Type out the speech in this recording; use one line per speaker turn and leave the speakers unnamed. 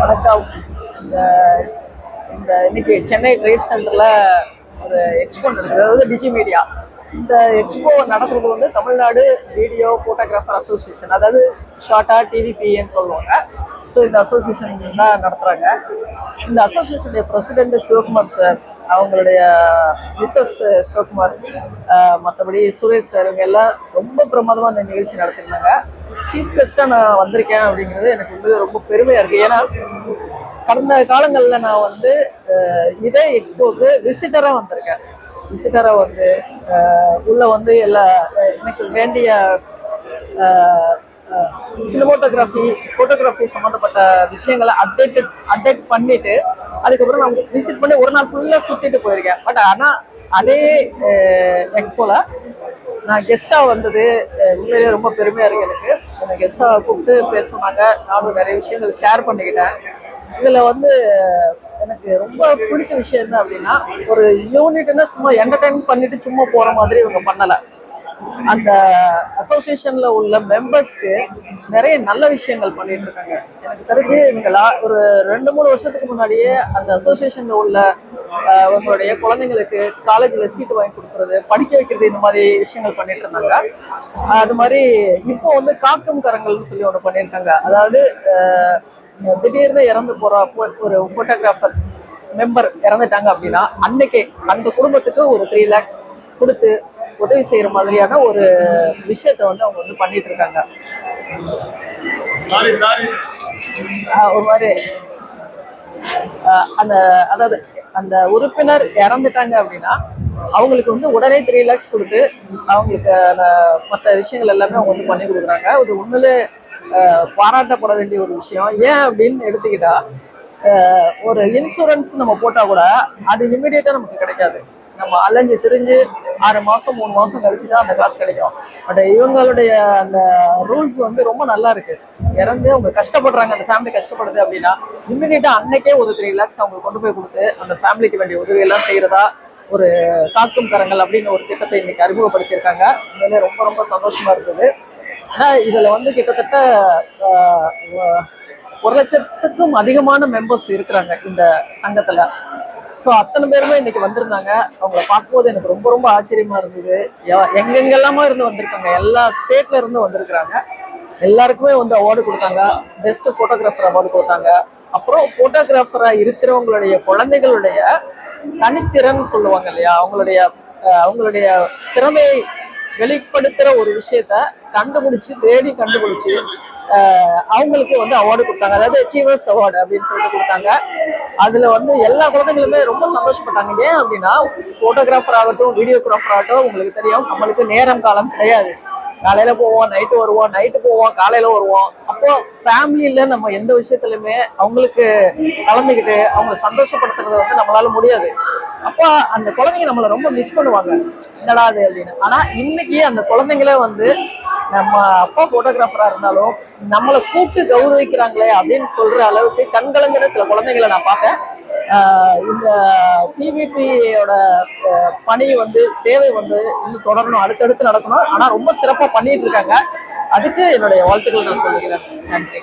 வணக்கம். இந்த இந்த இன்னைக்கு சென்னை ட்ரேட் சென்டரில் ஒரு எக்ஸ்போ நடக்குது. அதாவது டிஜி மீடியா இந்த எக்ஸ்போ நடக்கிறது வந்து தமிழ்நாடு வீடியோ ஃபோட்டோகிராஃபர் அசோசியேஷன் அதாவது ஷார்ட்டாக டிவிபிஏன்னு சொல்லுவாங்க. ஸோ இந்த அசோசியேஷன் தான் நடத்துகிறாங்க இந்த அசோசியேஷனுடைய பிரசிடென்ட் சிவகுமார் சார் அவங்களுடைய மிஸ்ஸஸ் சிவகுமார் மற்றபடி சுரேஷ் சார் இவங்க எல்லாம் ரொம்ப பிரமாதமாக அந்த நிகழ்ச்சி நடத்திருந்தாங்க. சீஃப் கெஸ்ட்டாக நான் வந்திருக்கேன் அப்படிங்கிறது எனக்கு வந்து ரொம்ப பெருமையாக இருக்குது ஏன்னா கடந்த காலங்களில் நான் வந்து இதே எக்ஸ்போக்கு விசிட்டராக வந்திருக்கேன். விசிட்டராக வந்து உள்ளே வந்து எல்லா எனக்கு வேண்டிய சினிமோட்டோகிராஃபி ஃபோட்டோகிராஃபி சம்மந்தப்பட்ட விஷயங்களை அப்டேட்டட் அப்டேட் பண்ணிவிட்டு அதுக்கப்புறம் நான் விசிட் பண்ணி ஒரு நாள் ஃபுல்லாக சுற்றிட்டு போயிருக்கேன். பட் ஆனால் அதே எக்ஸ்போவில் நான் கெஸ்டாக வந்தது உண்மையிலேயே ரொம்ப பெருமையாக இருக்கு எனக்கு. என்னை கெஸ்டாக கூப்பிட்டு பேச சொன்னாங்க நானும் நிறைய விஷயங்கள் ஷேர் பண்ணிக்கிட்டேன். இதில் வந்து எனக்கு ரொம்ப பிடிச்ச விஷயம் என்ன அப்படின்னா ஒரு யூனிட்னா சும்மா என்டர்டைன் பண்ணிட்டு சும்மா போகிற மாதிரி இவங்க பண்ணலை. அந்த அசோசியேஷன்ல உள்ள மெம்பர்ஸ்க்கு நிறைய நல்ல விஷயங்கள் பண்ணிட்டு இருக்காங்க எனக்கு தெரிஞ்சு எங்களா ஒரு ரெண்டு மூணு வருஷத்துக்கு முன்னாடியே அந்த அசோசியேஷன்ல உள்ள உங்களுடைய அவங்களுடைய குழந்தைங்களுக்கு காலேஜில் சீட்டு வாங்கி கொடுக்குறது படிக்க வைக்கிறது இந்த மாதிரி விஷயங்கள் பண்ணிட்டு இருந்தாங்க அது மாதிரி இப்போ வந்து காக்கும் கரங்கள்னு சொல்லி ஒன்று பண்ணியிருக்காங்க. அதாவது திடீர்னு இறந்து போற ஒரு- ஒரு ஃபோட்டோகிராஃபர் மெம்பர் இறந்துட்டாங்க அப்படின்னா அன்னைக்கே அந்த குடும்பத்துக்கு ஒரு த்ரீ லேக்ஸ் கொடுத்து உதவி செய்யற மாதிரியான ஒரு விஷயத்த வந்து அவங்க வந்து பண்ணிட்டு இருக்காங்க. ஒரு மாதிரி அந்த அதாவது அந்த உறுப்பினர் இறந்துட்டாங்க அப்படின்னா அவங்களுக்கு வந்து உடனே த்ரீ லேக்ஸ் கொடுத்து அவங்களுக்கு அந்த மற்ற விஷயங்கள் எல்லாமே அவங்க வந்து பண்ணி கொடுக்குறாங்க. இது உண்மையிலே பாராட்டப்பட வேண்டிய ஒரு விஷயம். ஏன் அப்படின்னு எடுத்துக்கிட்டா ஒரு இன்சூரன்ஸ் நம்ம போட்டா கூட அது இமிடியேட்டா நமக்கு கிடைக்காது. நம்ம அலைஞ்சு திரிஞ்சு ஆறு மாதம் மூணு மாதம் கழிச்சு தான் அந்த காசு கிடைக்கும். பட் இவங்களுடைய அந்த ரூல்ஸ் வந்து ரொம்ப நல்லா இருக்கு. இறந்து அவங்க கஷ்டப்படுறாங்க அந்த ஃபேமிலி கஷ்டப்படுது அப்படின்னா இம்மிடியட்டா அன்னைக்கே ஒரு த்ரீ லேக்ஸ் அவங்க கொண்டு போய் கொடுத்து அந்த ஃபேமிலிக்கு வேண்டிய உதவியெல்லாம் செய்கிறதா ஒரு காக்கும் கரங்கள் அப்படின்னு ஒரு திட்டத்தை இன்னைக்கு அறிமுகப்படுத்தியிருக்காங்க. உண்மையிலே ரொம்ப ரொம்ப சந்தோஷமா இருந்தது ஆனால் இதில் வந்து கிட்டத்தட்ட ஒரு லட்சத்துக்கும் அதிகமான மெம்பர்ஸ் இருக்கிறாங்க இந்த சங்கத்தில். ஸோ அத்தனை பேருமே இன்னைக்கு வந்திருந்தாங்க. அவங்கள பார்க்கும்போது எனக்கு ரொம்ப ரொம்ப ஆச்சரியமா இருந்தது. எங்கெங்கெல்லாமா எங்கெங்கெல்லாமோ இருந்து வந்திருக்காங்க. எல்லா ஸ்டேட்ல இருந்து வந்திருக்கிறாங்க. எல்லாருக்குமே வந்து அவார்டு கொடுத்தாங்க. பெஸ்ட் ஃபோட்டோகிராஃபர் அவார்டு கொடுத்தாங்க. அப்புறம் ஃபோட்டோகிராஃபரா இருக்கிறவங்களுடைய குழந்தைகளுடைய தனித்திறன் சொல்லுவாங்க இல்லையா? அவங்களுடைய அவங்களுடைய திறமையை வெளிப்படுத்துற ஒரு விஷயத்த கண்டுபிடிச்சு தேடி கண்டுபிடிச்சு அவங்களுக்கு வந்து அவார்டு கொடுத்தாங்க. அதாவது அச்சீவர்ஸ் அவார்டு அப்படின்னு சொல்லிட்டு கொடுத்தாங்க. அதில் வந்து எல்லா குழந்தைங்களுமே ரொம்ப சந்தோஷப்பட்டாங்க. ஏன் அப்படின்னா ஃபோட்டோகிராஃபர் ஆகட்டும் வீடியோகிராஃபர் ஆகட்டும் உங்களுக்கு தெரியும் நம்மளுக்கு நேரம் காலம் கிடையாது. காலையில போவோம் நைட்டு வருவோம் நைட்டு போவோம் காலையில வருவோம். அப்போ ஃபேமிலியில நம்ம எந்த விஷயத்துலயுமே அவங்களுக்கு கலந்துக்கிட்டு அவங்க சந்தோஷப்படுத்துறது வந்து நம்மளால முடியாது. அப்போ அந்த குழந்தைங்க நம்மளை ரொம்ப மிஸ் பண்ணுவாங்க. என்னடா அது அப்படின்னு. ஆனா இன்னைக்கு அந்த குழந்தைங்களே வந்து நம்ம அப்பா போட்டோகிராஃபரா இருந்தாலும் நம்மளை கூப்பிட்டு கௌரவிக்கிறாங்களே அப்படின்னு சொல்ற அளவுக்கு கண்கலங்கிற சில குழந்தைங்களை நான் பார்த்தேன். இந்த பிவிபியோட பணி வந்து சேவை வந்து இன்னும் தொடரணும் அடுத்தடுத்து நடக்கணும். ஆனா ரொம்ப சிறப்பா பண்ணிட்டு இருக்காங்க. அதுக்கு என்னுடைய வாழ்த்துக்கள் நான் சொல்லுகிறேன் நன்றி.